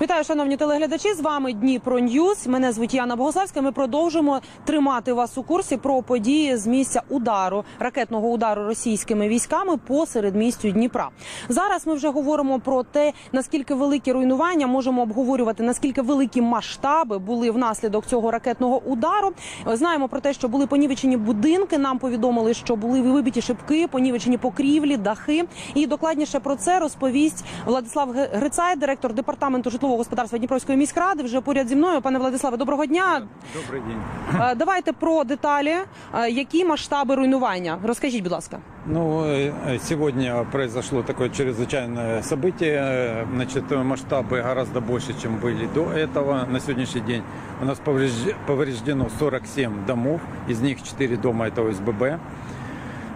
Вітаю, шановні телеглядачі. З вами Дніпро Ньюз. Мене звуть Яна Богославська. Ми продовжимо тримати вас у курсі про події з місця удару ракетного удару російськими військами по середмістю Дніпра. Зараз ми вже говоримо про те, наскільки великі руйнування можемо обговорювати, наскільки великі масштаби були внаслідок цього ракетного удару. Знаємо про те, що були понівечені будинки. Нам повідомили, що були вибиті шибки, понівечені покрівлі, дахи. І докладніше про це розповість Владислав Грицай, директор департаменту житлового господарства Дніпровської міськради. Вже поряд зі мною. Пане Владиславе, доброго дня. Добрый день. Е, Давайте про деталі. Е, Які масштаби руйнування? Розкажіть, будь ласка. Ну, э, сегодня произошло такое чрезвычайное событие. Э, Значит, масштабы гораздо больше, чем были до этого. На сегодняшний день у нас поврежд- повреждено 47 домов, из них 4 дома это ОСББ.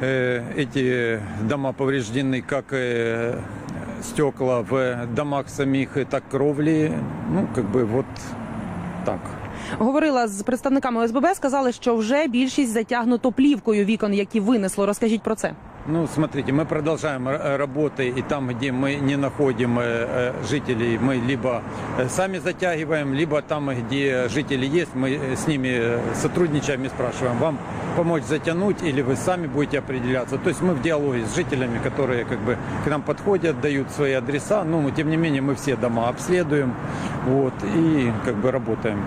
Э, Эти дома повреждены как э, стекла в домах самих, так кровли. Ну, бы вот так. Говорила з представниками ОСББ, сказали, що вже більшість затягнуто плівкою вікон, які винесло. Розкажіть про це. Ну, смотрите, мы продолжаем р- работы, и там, где мы не находим э, э, жителей, мы либо э, сами затягиваем, либо там, где жители есть, мы э, с ними э, сотрудничаем и спрашиваем, вам помочь затянуть, или вы сами будете определяться. То есть мы в диалоге с жителями, которые как бы к нам подходят, дают свои адреса, но тем не менее мы все дома обследуем, вот, и как бы работаем.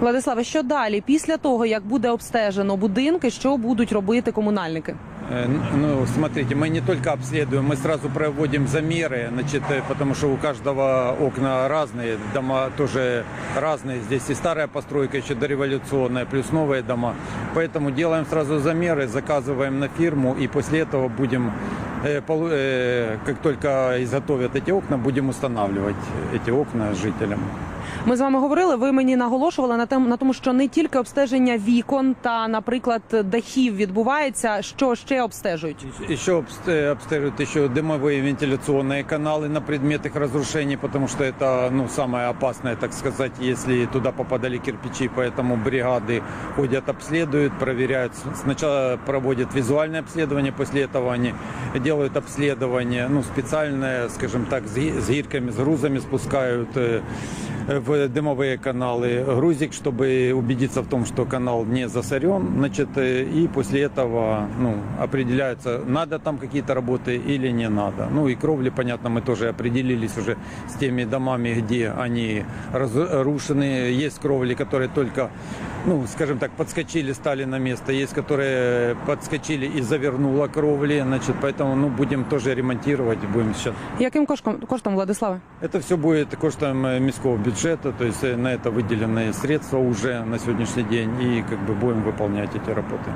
Владиславе, що далі? Після того, як буде обстежено будинки, що будуть робити комунальники? Э, Ну, смотрите, мы не только обследуем, мы сразу проводим замеры, значит, э, потому что у каждого окна разные, дома тоже разные. Здесь и старая постройка еще дореволюционная, плюс новые дома. Поэтому делаем сразу замеры, заказываем на фирму, и после этого будем, э, полу- э, как только изготовят эти окна, будем устанавливать эти окна жителям. Ми з вами говорили. Ви мені наголошували на тем на тому, що не тільки обстеження вікон та, наприклад, дахів відбувається, що ще обстежують. Еще обст- э, обстеживают еще дымовые вентиляционные каналы на предмет их разрушений, потому что это ну, самое опасное, так сказать, если туда попадали кирпичи, поэтому бригады ходят, обследуют, проверяют. С- Сначала проводят визуальное обследование, после этого они делают обследование, ну, специальное, скажем так, с ги- с гирками, с грузами спускают э, в дымовые каналы грузик, чтобы убедиться в том, что канал не засорен, значит, э, и после этого, ну, определяется, надо там какие-то работы или не надо. Ну и кровли, понятно, мы тоже определились уже с теми домами, где они разрушены. Есть кровли, которые только, ну, скажем так, подскочили, стали на место. Есть, которые подскочили и завернуло кровли, значит, поэтому, ну, будем тоже ремонтировать, будем сейчас Яким коштом коштом, Владиславе? это все будет коштом э, міського бюджета, то есть э, на это выделены средства уже на сегодняшний день, и как бы будем выполнять эти работы.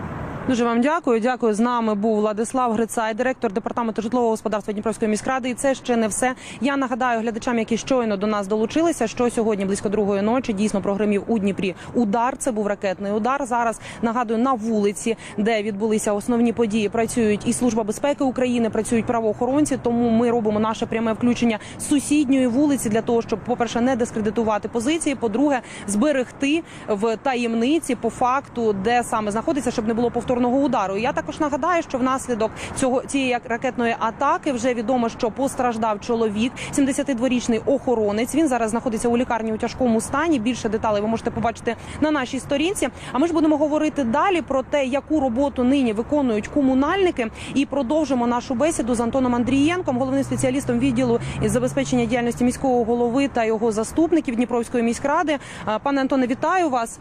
Дуже вам дякую. Дякую. З нами був Владислав Грицай, директор департаменту житлового господарства Дніпровської міськради. І це ще не все. Я нагадаю глядачам, які щойно до нас долучилися, що сьогодні близько другої ночі дійсно прогремів у Дніпрі удар. Це був ракетний удар. Зараз нагадую на вулиці, де відбулися основні події. Працюють і служба безпеки України, працюють правоохоронці. Тому ми робимо наше пряме включення сусідньої вулиці для того, щоб, по перше, не дискредитувати позиції. По-друге, зберегти в таємниці по факту, де саме знаходиться, щоб не було повторного удару. Я також нагадаю, що внаслідок цього цієї ракетної атаки вже відомо, що постраждав чоловік, 72-річний охоронець. Він зараз знаходиться у лікарні у тяжкому стані. Більше деталей ви можете побачити на нашій сторінці. А ми ж будемо говорити далі про те, яку роботу нині виконують комунальники, і продовжимо нашу бесіду з Антоном Андрієнком, головним спеціалістом відділу із забезпечення діяльності міського голови та його заступників Дніпровської міськради. Пане Антоне, вітаю вас.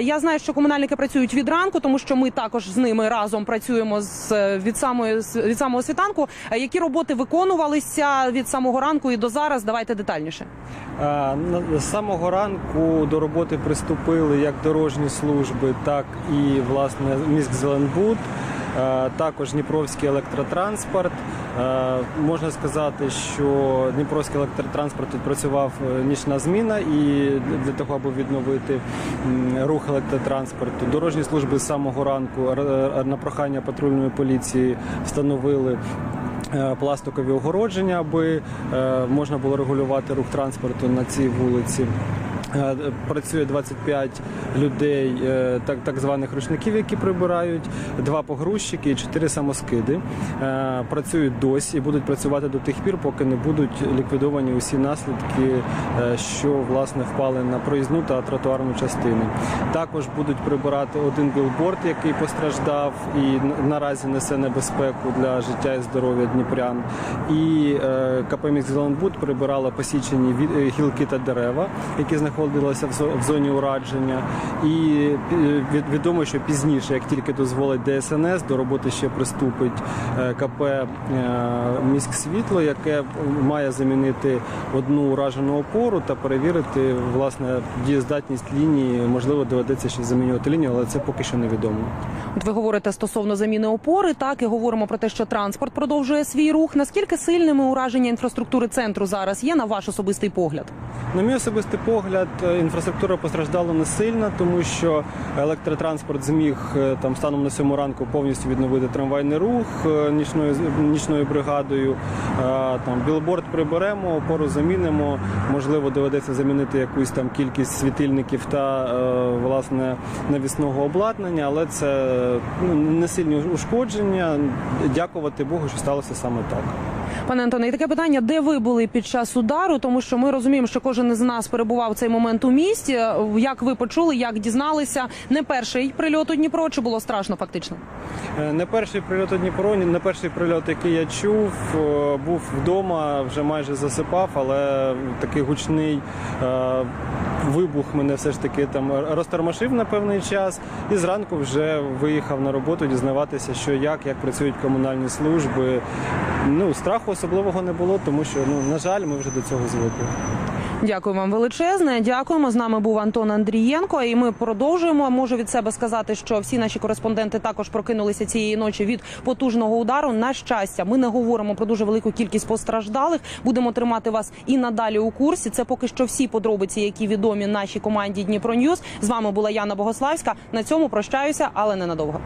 Я знаю, що комунальники працюють від ранку, тому що ми також з ними разом працюємо з від самої від самого світанку. Е, Які роботи виконувалися від самого ранку і до зараз? Давайте детальніше. На- З самого ранку до роботи приступили як дорожні служби, так і власне міськзеленбуд, а, також Дніпровський електротранспорт. Можна сказати, що Дніпровський електротранспорт відпрацював е, нічна зміна і для того, аби відновити рух електротранспорту. Дорожні служби з самого ранку на прохання патрульної поліції встановили е, пластикові огородження, аби е, можна було регулювати рух транспорту на цій вулиці. Е, Працює 25 людей, е, так, так званих рушників, які прибирають, два погрузчики і чотири самоскиди. Е, Працюють досі і будуть працювати до тих пір, поки не будуть ліквідовані усі наслідки, що власне впали на проїзну та тротуарну частину. Також будуть прибирати один білборд, який постраждав і наразі несе небезпеку для життя і здоров'я дніпрян. І КП «Міськзеленбуд» прибирала посічені гілки та дерева, які знаходилися зо- в зоні урадження. І е, відомо, що пізніше, як тільки дозволить ДСНС, до роботи ще приступить е, КП е, «Міськсвітло», яке має замінити одну уражену опору та перевірити власне дієздатність лінії. Можливо, доведеться ще замінювати лінію, але це поки що невідомо. От ви говорите стосовно заміни опори, так і говоримо про те, що транспорт продовжує свій рух. Наскільки сильними ураження інфраструктури центру зараз є на ваш особистий погляд? На мій особистий погляд, е, інфраструктура постраждала не сильно, тому що електротранспорт зміг е, там станом на сьому ранку повністю відновити трамвайний рух е, нічною нічною бригадою. Там білборд приберемо, опору замінимо. Можливо, доведеться замінити якусь там кількість світильників та власне навісного обладнання, але це ну, не сильні ушкодження. Дякувати Богу, що сталося саме так. Пане Антоне, і таке питання: де ви були під час удару? Тому що ми розуміємо, що кожен із нас перебував в цей момент у місті. Як ви почули, як дізналися? Не перший прильот у Дніпро, чи було страшно фактично? Е, Не перший прильот у Дніпро, не перший прильот, який я чув, е, був вдома, вже майже засипав, але такий гучний е, вибух мене все ж таки там розтормошив на певний час. І зранку вже виїхав на роботу дізнаватися, що як, як працюють комунальні служби. Ну, страху особливого не було, тому що, ну, на жаль, ми вже до цього звикли. Дякую вам величезне. Дякуємо. З нами був Антон Андрієнко. І ми продовжуємо. Можу від себе сказати, що всі наші кореспонденти також прокинулися цієї ночі від потужного удару. На щастя, ми не говоримо про дуже велику кількість постраждалих. Будемо тримати вас і надалі у курсі. Це поки що всі подробиці, які відомі нашій команді Дніпро Ньюз. З вами була Яна Богославська. На цьому прощаюся, але ненадовго.